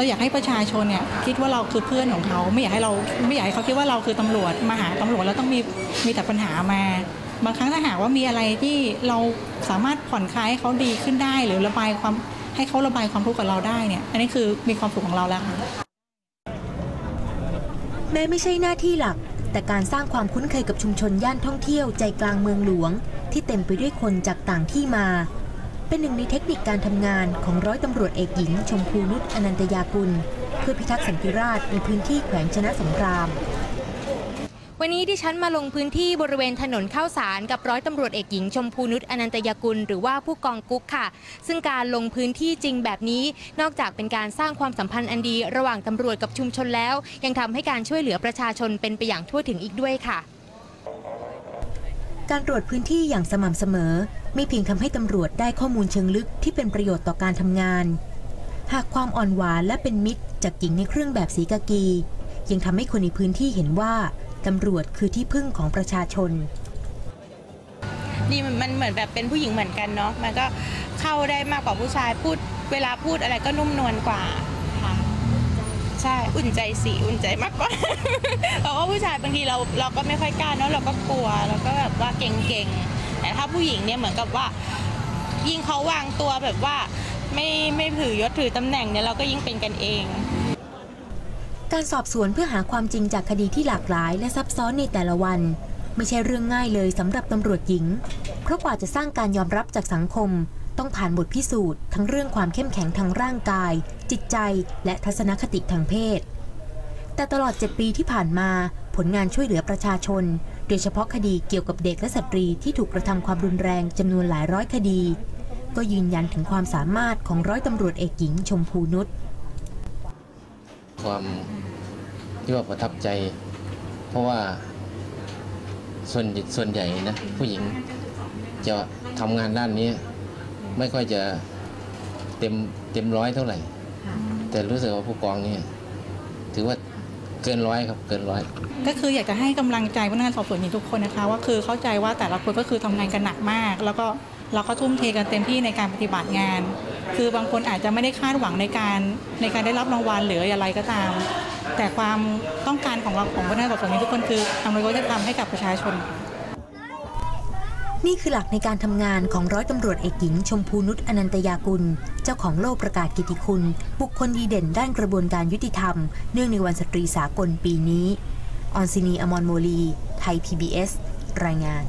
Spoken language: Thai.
เราอยากให้ประชาชนเนี่ยคิดว่าเราคือเพื่อนของเขาไม่อยากให้เราไม่อยากให้เขาคิดว่าเราคือตำรวจมาหาตำรวจแล้วต้องมีมีแต่ปัญหามา บางครั้งถ้าหากว่ามีอะไรที่เราสามารถผ่อนคลายให้เขาดีขึ้นได้ หรือระบายความให้เขาระบายความทุกข์กับเราได้เนี่ย อันนี้คือมีความสุขของเราแล้วค่ะแม้ไม่ใช่หน้าที่หลัก แต่การสร้างความคุ้นเคยกับชุมชนย่านท่องเที่ยวใจกลางเมืองหลวง ที่เต็มไปด้วยคนจากต่างที่มา เป็นหนึ่งในเทคนิคการทำงานของร้อยตำรวจเอกหญิง ชมพูนุชอนันตยากุล เพื่อพิทักษ์สันติราษฎร์ในพื้นที่แขวงชนะสงคราม วันนี้ที่ฉันมาลงพื้นที่บริเวณถนนข้าวสารกับร้อยตำรวจเอกหญิงชมพูนุชอนันตยากุล หรือว่าผู้กองกุ๊กค่ะ ซึ่งการลงพื้นที่จริงแบบนี้ นอกจากเป็นการสร้างความสัมพันธ์อันดี ระหว่างตำรวจกับชุมชนแล้ว ยังทำให้การช่วยเหลือประชาชนเป็นไปอย่างทั่วถึงอีกด้วยค่ะ การตรวจพื้นที่อย่างสม่ำเสมอ ไม่เพียงทำให้ตำรวจได้ข้อมูลเชิงลึกที่เป็นประโยชน์ต่อการทำงาน หากความอ่อนหวานและเป็นมิตรจากหญิงในเครื่องแบบสีกากี ยังทำให้คนในพื้นที่เห็นว่าตำรวจคือที่พึ่งของประชาชน นี่มันเหมือนแบบเป็นผู้หญิงเหมือนกันเนาะมันก็เข้าได้มากกว่าผู้ชายพูด เวลาพูดอะไรก็นุ่มนวลกว่า ใช่อุ่นใจสีอุ่นใจมากกว่า เพราะว่าผู้ชายบางทีเราเราก็ไม่ค่อยกล้าเนาะเราก็กลัวแล้วก็แบบว่าเก่งๆแต่ถ้าผู้หญิงเนี่ยเหมือนกับว่า ยิ่งเขาวางตัวแบบว่าไม่ไม่ถือยศถือตำแหน่งเนี่ยเราก็ยิ่งเป็นกันเอง การสอบสวนเพื่อหาความจริงจากคดีที่หลากหลาย และซับซ้อนในแต่ละวัน ไม่ใช่เรื่องง่ายเลยสำหรับตำรวจหญิง เพราะกว่าจะสร้างการยอมรับจากสังคม ต้องผ่านบทพิสูจน์ทั้งเรื่องความเข้มแข็งทางร่างกาย จิตใจ และทัศนคติทางเพศ แต่ตลอด 7 ปีที่ผ่านมา ผลงานช่วยเหลือประชาชน โดยเฉพาะคดีเกี่ยวกับเด็กและสตรีที่ถูกกระทำความรุนแรงจำนวนหลายร้อยคดี ก็ยืนยันถึงความสามารถของร้อยตำรวจเอกหญิงชมพูนุชความที่ว่าประทับใจ เพราะว่าส่วนส่วนใหญ่นะผู้หญิงจะทำงานด้านนี้ ไม่ค่อยจะเต็มเต็มร้อยเท่าไหร่ แต่รู้สึกว่าผู้กองนี่ถือว่าเกินร้อยครับเกินร้อย ก็คืออยากจะให้กำลังใจพนักงานสอบสวนหญิงทุกคนนะคะ ว่าคือเข้าใจว่าแต่ละคนก็คือทำงานกันหนักมาก แล้วก็เราก็ทุ่มเทกันเต็มที่ในการปฏิบัติงาน คือบางคนอาจจะไม่ได้คาดหวังในการในการได้รับรางวัลหรืออะไรก็ตาม แต่ความต้องการของเราของพนักงานสอบสวนหญิงทุกคนคือทำอะไรก็จะทำให้กับประชาชน นี่คือหลักในการทำงานของร้อยตำรวจเอกหญิง ชมพูนุชอนันตยากุล เจ้าของโล่ประกาศกิตติคุณ บุคคลดีเด่นด้านกระบวนการยุติธรรม เนื่องในวันสตรีสากลปีนี้ ออนซินีอมรโมลี ไทย PBS รายงาน